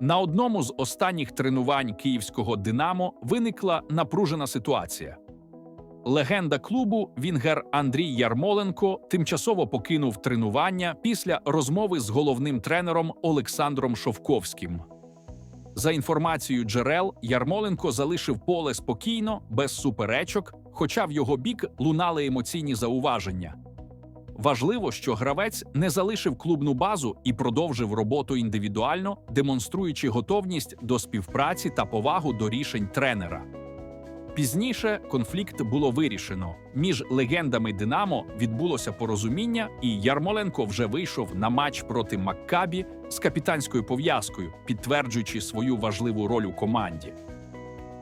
На одному з останніх тренувань київського Динамо виникла напружена ситуація. Легенда клубу Вінгер Андрій Ярмоленко тимчасово покинув тренування після розмови з головним тренером Олександром Шовковським. За інформацією джерел, Ярмоленко залишив поле спокійно, без суперечок, хоча в його бік лунали емоційні зауваження. Важливо, що гравець не залишив клубну базу і продовжив роботу індивідуально, демонструючи готовність до співпраці та повагу до рішень тренера. Пізніше конфлікт було вирішено. Між легендами Динамо відбулося порозуміння, і Ярмоленко вже вийшов на матч проти Маккабі з капітанською пов'язкою, підтверджуючи свою важливу роль у команді.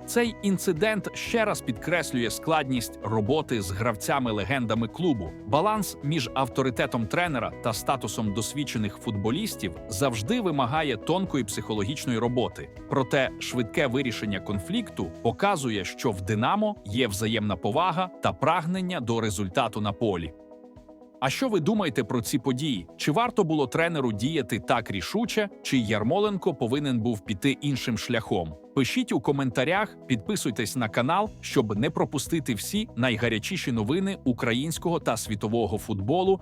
Цей інцидент ще раз підкреслює складність роботи з гравцями-легендами клубу. Баланс між авторитетом тренера та статусом досвідчених футболістів завжди вимагає тонкої психологічної роботи. Проте швидке вирішення конфлікту показує, що в Динамо є взаємна повага та прагнення до результату на полі. А що ви думаєте про ці події? Чи варто було тренеру діяти так рішуче, чи Ярмоленко повинен був піти іншим шляхом? Пишіть у коментарях, підписуйтесь на канал, щоб не пропустити всі найгарячіші новини українського та світового футболу.